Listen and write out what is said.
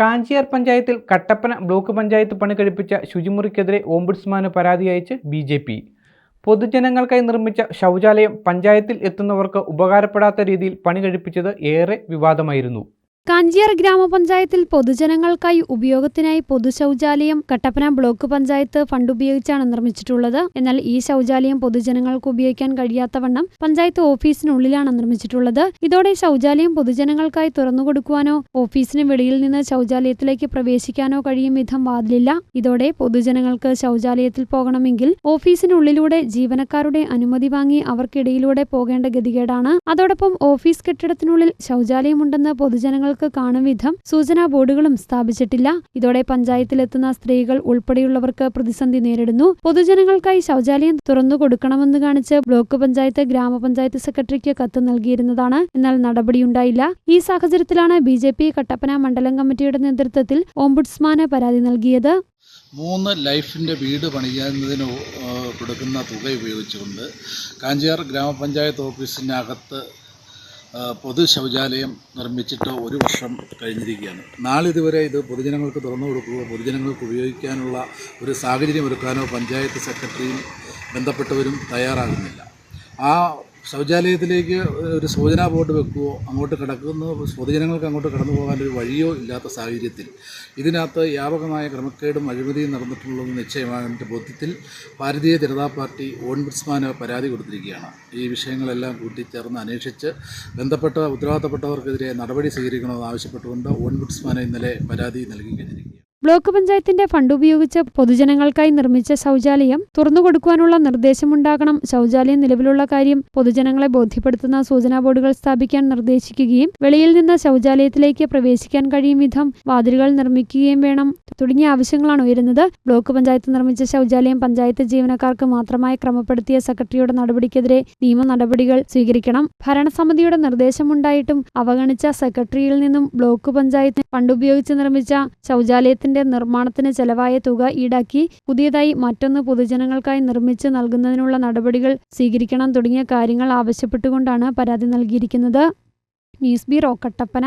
കാഞ്ചിയാർ പഞ്ചായത്തിൽ കട്ടപ്പന ബ്ലോക്ക് പഞ്ചായത്ത് പണി കഴിപ്പിച്ച ശുചിമുറിക്കെതിരെ ഓംബുഡ്സ്മാന് പരാതി അയച്ച് ബി ജെ പി. പൊതുജനങ്ങൾക്കായി നിർമ്മിച്ച ശൗചാലയം പഞ്ചായത്തിൽ എത്തുന്നവർക്ക് ഉപകാരപ്പെടാത്ത രീതിയിൽ പണി കഴിപ്പിച്ചത് ഏറെ വിവാദമായിരുന്നു. കാഞ്ചിയാർ ഗ്രാമപഞ്ചായത്തിൽ പൊതുജനങ്ങൾക്കായി ഉപയോഗത്തിനായി പൊതു ശൗചാലയം കട്ടപ്പന ബ്ലോക്ക് പഞ്ചായത്ത് ഫണ്ട് ഉപയോഗിച്ചാണ് നിർമ്മിച്ചിട്ടുള്ളത്. എന്നാൽ ഈ ശൌചാലയം പൊതുജനങ്ങൾക്ക് ഉപയോഗിക്കാൻ കഴിയാത്തവണ്ണം പഞ്ചായത്ത് ഓഫീസിനുള്ളിലാണ് നിർമ്മിച്ചിട്ടുള്ളത്. ഇതോടെ ശൌചാലയം പൊതുജനങ്ങൾക്കായി തുറന്നുകൊടുക്കുവാനോ ഓഫീസിന് വെളിയിൽ നിന്ന് ശൌചാലയത്തിലേക്ക് പ്രവേശിക്കാനോ കഴിയും വിധം വാതിലില്ല. ഇതോടെ പൊതുജനങ്ങൾക്ക് ശൌചാലയത്തിൽ പോകണമെങ്കിൽ ഓഫീസിനുള്ളിലൂടെ ജീവനക്കാരുടെ അനുമതി വാങ്ങി അവർക്കിടയിലൂടെ പോകേണ്ട ഗതികേടാണ്. അതോടൊപ്പം ഓഫീസ് കെട്ടിടത്തിനുള്ളിൽ ശൗചാലയമുണ്ടെന്ന് പൊതുജനങ്ങൾക്ക് കാണും വിധം സൂചനാ ബോർഡുകളും സ്ഥാപിച്ചിട്ടില്ല. ഇതോടെ പഞ്ചായത്തിലെത്തുന്ന സ്ത്രീകൾ ഉൾപ്പെടെയുള്ളവർക്ക് പ്രതിസന്ധി നേരിടുന്നു. പൊതുജനങ്ങൾക്കായി ശൗചാലയം തുറന്നു കൊടുക്കണമെന്ന് കാണിച്ച് ബ്ലോക്ക് പഞ്ചായത്ത് ഗ്രാമപഞ്ചായത്ത് സെക്രട്ടറിക്ക് കത്ത് നൽകിയിരുന്നതാണ്. എന്നാൽ നടപടിയുണ്ടായില്ല. ഈ സാഹചര്യത്തിലാണ് ബി ജെ പി കട്ടപ്പന മണ്ഡലം കമ്മിറ്റിയുടെ നേതൃത്വത്തിൽ ഓംബുഡ്സ്മാന് പരാതി നൽകിയത്. മൂന്ന് ലൈഫിന്റെ വീട് പണിയുന്നതിന് കൊടുക്കുന്ന തുക ഉപയോഗിച്ചുകൊണ്ട് കാഞ്ചിയാർ ഗ്രാമപഞ്ചായത്ത് ഓഫീസിനകത്ത് പൊതു ശൗചാലയം നിർമ്മിച്ചിട്ട് ഒരു വർഷം കഴിഞ്ഞിരിക്കുകയാണ്. നാളിതുവരെ ഇത് പൊതുജനങ്ങൾക്ക് തുറന്നു കൊടുക്കുകയോ പൊതുജനങ്ങൾക്ക് ഉപയോഗിക്കാനുള്ള ഒരു സാഹചര്യം ഒരുക്കാനോ പഞ്ചായത്ത് സെക്രട്ടറിയും ബന്ധപ്പെട്ടവരും തയ്യാറാകുന്നില്ല. ആ ശൗചാലയത്തിലേക്ക് ഒരു സൂചനാ ബോർഡ് വെക്കുകയോ അങ്ങോട്ട് കിടക്കുന്ന പൊതുജനങ്ങൾക്ക് അങ്ങോട്ട് കടന്നു പോകാൻ ഒരു വഴിയോ ഇല്ലാത്ത സാഹചര്യത്തിൽ. ഇതിനകത്ത് വ്യാപകമായ ക്രമക്കേടും അഴിമതിയും നടന്നിട്ടുള്ളതെന്ന് നിശ്ചയമായതിന്റെ ബോധ്യത്തിൽ. ഭാരതീയ ജനതാ പാർട്ടി ഓൺബുഡ്സ്മാന് പരാതി കൊടുത്തിരിക്കുകയാണ്. ഈ വിഷയങ്ങളെല്ലാം കൂട്ടിച്ചേർന്ന് അന്വേഷിച്ച് ബന്ധപ്പെട്ട ഉത്തരവാദിത്തപ്പെട്ടവർക്കെതിരെ നടപടി സ്വീകരിക്കണമെന്ന് ആവശ്യപ്പെട്ടുകൊണ്ട് ഓൺബുഡ്സ്മാന് ഇന്നലെ പരാതി നൽകി കഴിഞ്ഞിരിക്കുകയാണ് ബ്ലോക്ക് പഞ്ചായത്തിന്റെ ഫണ്ട് ഉപയോഗിച്ച് പൊതുജനങ്ങൾക്കായി നിർമ്മിച്ച ശൗചാലയം തുറന്നുകൊടുക്കുവാനുള്ള നിർദ്ദേശമുണ്ടാകണം. ശൗചാലയം നിലവിലുള്ള കാര്യം പൊതുജനങ്ങളെ ബോധ്യപ്പെടുത്തുന്ന സൂചനാ ബോർഡുകൾ സ്ഥാപിക്കാൻ നിർദ്ദേശിക്കുകയും വെളിയിൽ നിന്ന് ശൗചാലയത്തിലേക്ക് പ്രവേശിക്കാൻ കഴിയും വിധം വാതിലുകൾ നിർമ്മിക്കുകയും വേണം. തുടങ്ങിയ ആവശ്യങ്ങളാണ് ഉയരുന്നത്. ബ്ലോക്ക് പഞ്ചായത്ത് നിർമ്മിച്ച ശൗചാലയം പഞ്ചായത്ത് ജീവനക്കാർക്ക് മാത്രമായി ക്രമപ്പെടുത്തിയ സെക്രട്ടറിയുടെ നടപടിക്കെതിരെ നിയമ നടപടികൾ സ്വീകരിക്കണം. ഭരണസമിതിയുടെ നിർദ്ദേശമുണ്ടായിട്ടും അവഗണിച്ച സെക്രട്ടറിയിൽ നിന്നും ബ്ലോക്ക് പഞ്ചായത്ത് ഫണ്ട് ഉപയോഗിച്ച് നിർമ്മിച്ച ശൗചാലയത്തിന്റെ നിർമ്മാണത്തിന് ചെലവായ തുക ഈടാക്കി പുതിയതായി മറ്റൊന്ന് പൊതുജനങ്ങൾക്കായി നിർമ്മിച്ച് നൽകുന്നതിനുള്ള നടപടികൾ സ്വീകരിക്കണം തുടങ്ങിയ കാര്യങ്ങൾ ആവശ്യപ്പെട്ടുകൊണ്ടാണ് പരാതി നൽകിയിരിക്കുന്നത്. News bureau Kattappana.